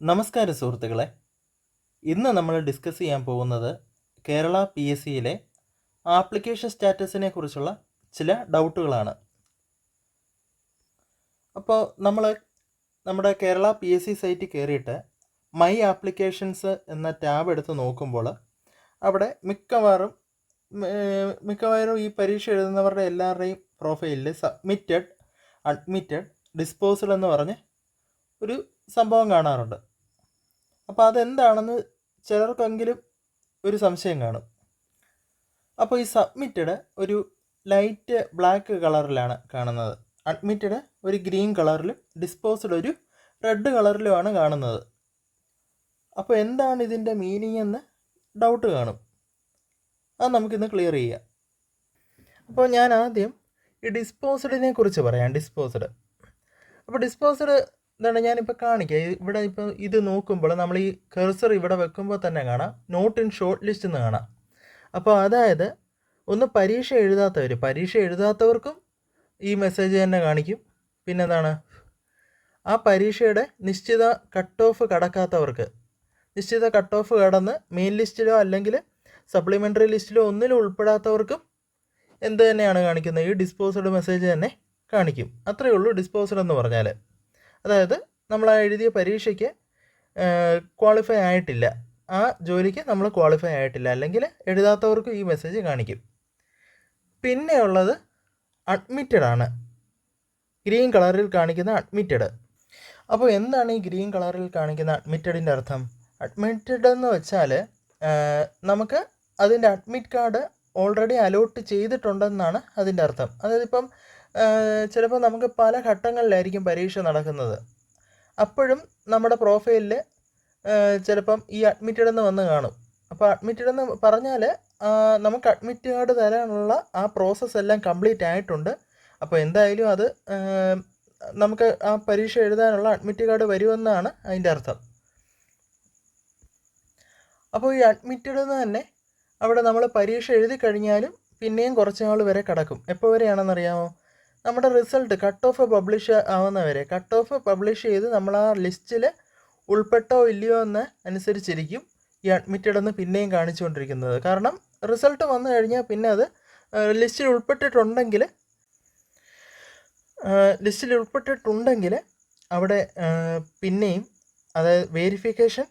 നമസ്കാരം സുഹൃത്തുക്കളെ. ഇന്ന് നമ്മൾ ഡിസ്കസ് ചെയ്യാൻ പോകുന്നത് കേരള പി എസ് സിയിലെ ആപ്ലിക്കേഷൻ സ്റ്റാറ്റസിനെ കുറിച്ചുള്ള ചില ഡൗട്ടുകളാണ്. അപ്പോൾ നമ്മൾ നമ്മുടെ Kerala P S C site കയറിയിട്ട് മൈ ആപ്ലിക്കേഷൻസ് എന്ന ടാബ് എടുത്ത് നോക്കുമ്പോൾ അവിടെ മിക്കവാറും മിക്കവാറും ഈ പരീക്ഷ എഴുതുന്നവരുടെ എല്ലാവരുടെയും പ്രൊഫൈലിൽ സബ്മിറ്റഡ് അഡ്മിറ്റഡ് ഡിസ്പോസൽ എന്ന് പറഞ്ഞ് ഒരു സംഭവം കാണാറുണ്ട്. അപ്പോൾ അതെന്താണെന്ന് ചിലർക്കെങ്കിലും ഒരു സംശയം കാണും. അപ്പോൾ ഈ സബ്മിറ്റഡ് ഒരു ലൈറ്റ് ബ്ലാക്ക് കളറിലാണ് കാണുന്നത്. അഡ്മിറ്റഡ് ഒരു ഗ്രീൻ കളറിലും ഡിസ്പോസ്ഡ് ഒരു റെഡ് കളറിലുമാണ് കാണുന്നത്. അപ്പോൾ എന്താണ് ഇതിന്റെ മീനിങ് എന്ന് ഡൗട്ട് കാണും. അത് നമുക്കിന്ന് ക്ലിയർ ചെയ്യാം. അപ്പോൾ ഞാൻ ആദ്യം ഈ ഡിസ്പോസ്ഡിനെ കുറിച്ച് പറയാം. ഡിസ്പോസ്ഡ്. അപ്പോൾ ഡിസ്പോസ്ഡ് എന്താണ് ഞാനിപ്പോൾ കാണിക്കാം. ഈ- ഇവിടെ ഇപ്പോൾ ഇത് നോക്കുമ്പോൾ നമ്മൾ ഈ കെർസർ ഇവിടെ വെക്കുമ്പോൾ തന്നെ കാണാം. നോട്ട് ഇൻ ഷോർട്ട് ലിസ്റ്റ് എന്ന് കാണാം. അപ്പോൾ അതായത് ഒന്ന് പരീക്ഷ എഴുതാത്തവർ പരീക്ഷ എഴുതാത്തവർക്കും ഈ മെസ്സേജ് തന്നെ കാണിക്കും. പിന്നെന്താണ്? ആ പരീക്ഷയുടെ നിശ്ചിത കട്ട് ഓഫ് കടക്കാത്തവർക്ക് നിശ്ചിത കട്ട് ഓഫ് കടന്ന് മെയിൻ ലിസ്റ്റിലോ അല്ലെങ്കിൽ സപ്ലിമെന്ററി ലിസ്റ്റിലോ ഒന്നിലും ഉൾപ്പെടാത്തവർക്കും എന്ത് തന്നെയാണ് കാണിക്കുന്നത്? ഈ ഡിസ്പോസ്ഡ് മെസ്സേജ് തന്നെ കാണിക്കും. അത്രയേ ഉള്ളൂ ഡിസ്പോസ്ഡ് എന്ന് പറഞ്ഞാൽ അതായത് നമ്മൾ ആ എഴുതിയ പരീക്ഷയ്ക്ക് ക്വാളിഫൈ ആയിട്ടില്ല. ആ ജോലിക്ക് നമ്മൾ ക്വാളിഫൈ ആയിട്ടില്ല. അല്ലെങ്കിൽ എഴുതാത്തവർക്ക് ഈ മെസ്സേജ് കാണിക്കും. പിന്നെ ഉള്ളത് അഡ്മിറ്റഡ് ആണ്. ഗ്രീൻ കളറിൽ കാണിക്കുന്ന അഡ്മിറ്റഡ് അപ്പോൾ എന്താണ് ഈ ഗ്രീൻ കളറിൽ കാണിക്കുന്ന അഡ്മിറ്റഡിന്റെ അർത്ഥം? അഡ്മിറ്റഡ് എന്ന് വെച്ചാൽ നമുക്ക് അതിന്റെ അഡ്മിറ്റ് കാർഡ് ഓൾറെഡി അലോട്ട് ചെയ്തിട്ടുണ്ടെന്നാണ് അതിന്റെ അർത്ഥം. അതായത് ഇപ്പം ചിലപ്പോൾ നമുക്ക് പല ഘട്ടങ്ങളിലായിരിക്കും പരീക്ഷ നടക്കുന്നത്. അപ്പോഴും നമ്മുടെ പ്രൊഫൈലിൽ ചിലപ്പം ഈ അഡ്മിറ്റഡ് എന്ന് വന്ന് കാണും. അപ്പോൾ അഡ്മിറ്റഡ് എന്ന് പറഞ്ഞാൽ നമുക്ക് അഡ്മിറ്റ് കാർഡ് തരാനുള്ള ആ പ്രോസസ്സ് എല്ലാം കംപ്ലീറ്റ് ആയിട്ടുണ്ട്. അപ്പോൾ എന്തായാലും അത് നമുക്ക് ആ പരീക്ഷ എഴുതാനുള്ള അഡ്മിറ്റ് കാർഡ് വരുമെന്നാണ് അതിന്റെ അർത്ഥം. അപ്പോൾ ഈ അഡ്മിറ്റഡ് എന്ന് തന്നെ അവിടെ നമ്മൾ പരീക്ഷ എഴുതി കഴിഞ്ഞാലും പിന്നെയും കുറച്ച് നാൾ വരെ കിടക്കും. എപ്പോൾ വരെയാണെന്നറിയാമോ? നമ്മുടെ റിസൾട്ട് കട്ട് ഓഫ് പബ്ലിഷ് ആവുന്നവരെ കട്ട് ഓഫ് പബ്ലിഷ് ചെയ്ത് നമ്മൾ ആ ലിസ്റ്റിൽ ഉൾപ്പെട്ടോ ഇല്ലയോ എന്ന് അനുസരിച്ചിരിക്കും ഈ അഡ്മിറ്റഡ് എന്ന് പിന്നെയും കാണിച്ചുകൊണ്ടിരിക്കുന്നത്. കാരണം റിസൾട്ട് വന്നു കഴിഞ്ഞാൽ പിന്നെ അത് ലിസ്റ്റിൽ ഉൾപ്പെട്ടിട്ടുണ്ടെങ്കിൽ ലിസ്റ്റിൽ ഉൾപ്പെട്ടിട്ടുണ്ടെങ്കിൽ അവിടെ പിന്നെയും അതായത് വേരിഫിക്കേഷൻ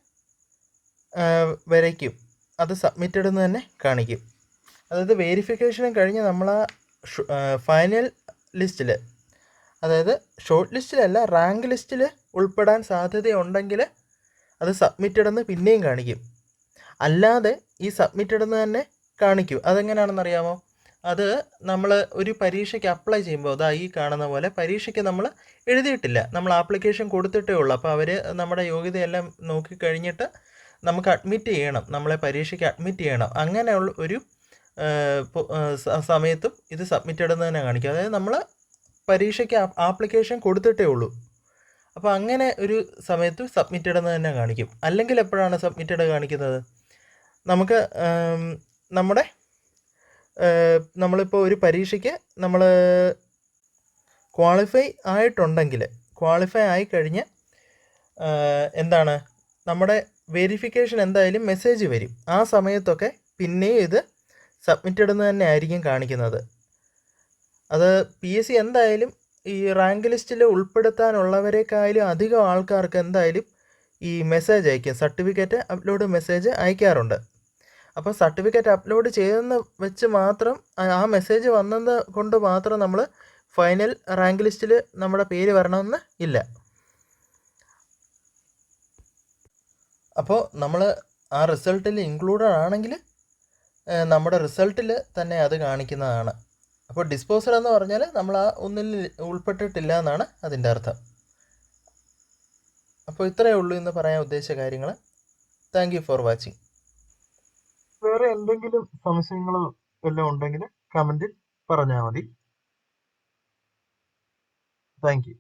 വരയ്ക്കും. അത് സബ്മിറ്റഡ് എന്ന് തന്നെ കാണിക്കും. അതായത് വേരിഫിക്കേഷനും കഴിഞ്ഞ് നമ്മൾ ഫൈനൽ ലിസ്റ്റിൽ അതായത് ഷോർട്ട് ലിസ്റ്റിലല്ല റാങ്ക് ലിസ്റ്റിൽ ഉൾപ്പെടാൻ സാധ്യതയുണ്ടെങ്കിൽ അത് സബ്മിറ്റഡ് എന്ന് പിന്നെയും കാണിക്കും. അല്ലാതെ ഈ സബ്മിറ്റഡ് എന്ന് തന്നെ കാണിക്കും. അതെങ്ങനെയാണെന്ന് അറിയാമോ അത് നമ്മൾ ഒരു പരീക്ഷയ്ക്ക് അപ്ലൈ ചെയ്യുമ്പോൾ അതാ ഈ കാണുന്ന പോലെ പരീക്ഷയ്ക്ക് നമ്മൾ എഴുതിയിട്ടില്ല. നമ്മൾ ആപ്ലിക്കേഷൻ കൊടുത്തിട്ടേ ഉള്ളൂ. അപ്പോൾ അവർ നമ്മുടെ യോഗ്യതയെല്ലാം നോക്കിക്കഴിഞ്ഞിട്ട് നമുക്ക് അഡ്മിറ്റ് ചെയ്യണം. നമ്മളെ പരീക്ഷയ്ക്ക് അഡ്മിറ്റ് ചെയ്യണം. അങ്ങനെയുള്ള ഒരു സമയത്തും ഇത് സബ്മിറ്റഡ് എന്ന് തന്നെ കാണിക്കും. അതായത് നമ്മൾ പരീക്ഷയ്ക്ക് ആപ്ലിക്കേഷൻ കൊടുത്തിട്ടേ ഉള്ളൂ. അപ്പോൾ അങ്ങനെ ഒരു സമയത്ത് സബ്മിറ്റഡ് എന്ന് തന്നെ കാണിക്കും. അല്ലെങ്കിൽ എപ്പോഴാണ് സബ്മിറ്റഡ് കാണിക്കുന്നത്? നമുക്ക് നമ്മുടെ നമ്മളിപ്പോൾ ഒരു പരീക്ഷയ്ക്ക് നമ്മൾ ക്വാളിഫൈ ആയിട്ടുണ്ടെങ്കിൽ ക്വാളിഫൈ ആയി കഴിഞ്ഞ് എന്താണ്? നമ്മുടെ വെരിഫിക്കേഷൻ എന്തായാലും മെസ്സേജ് വരും. ആ സമയത്തൊക്കെ പിന്നെയും ഇത് സബ്മിറ്റഡ് എന്ന് തന്നെ ആയിരിക്കും കാണിക്കുന്നത്. അത് പി എസ് സി എന്തായാലും ഈ റാങ്ക് ലിസ്റ്റിൽ ഉൾപ്പെടുത്താനുള്ളവരെക്കാളും അധികം ആൾക്കാർക്ക് എന്തായാലും ഈ മെസ്സേജ് അയക്കും. സർട്ടിഫിക്കറ്റ് അപ്ലോഡ് മെസ്സേജ് അയക്കാറുണ്ട്. അപ്പോൾ സർട്ടിഫിക്കറ്റ് അപ്ലോഡ് ചെയ്തെന്ന് വെച്ച് മാത്രം ആ- മെസ്സേജ് വന്നത് കൊണ്ട് മാത്രം നമ്മൾ ഫൈനൽ റാങ്ക് ലിസ്റ്റിൽ നമ്മുടെ പേര് വരണമെന്ന് ഇല്ല. അപ്പോൾ നമ്മൾ ആ റിസൾട്ടിൽ ഇൻക്ലൂഡഡ് ആണെങ്കിൽ നമ്മുടെ റിസൾട്ടിൽ തന്നെ അത് കാണിക്കുന്നതാണ്. അപ്പോൾ ഡിസ്പോസൽ എന്ന് പറഞ്ഞാൽ നമ്മൾ ആ ഒന്നിൽ ഉൾപ്പെട്ടിട്ടില്ല എന്നാണ് അതിന്റെ അർത്ഥം. അപ്പോൾ ഇത്രയേ ഉള്ളൂ എന്ന് പറയാൻ ഉദ്ദേശിച്ച കാര്യങ്ങൾ താങ്ക് യു ഫോർ വാച്ചിങ് വേറെ എന്തെങ്കിലും സംശയങ്ങളോ എല്ലാം ഉണ്ടെങ്കിൽ കമന്റിൽ പറഞ്ഞാൽ മതി. Thank you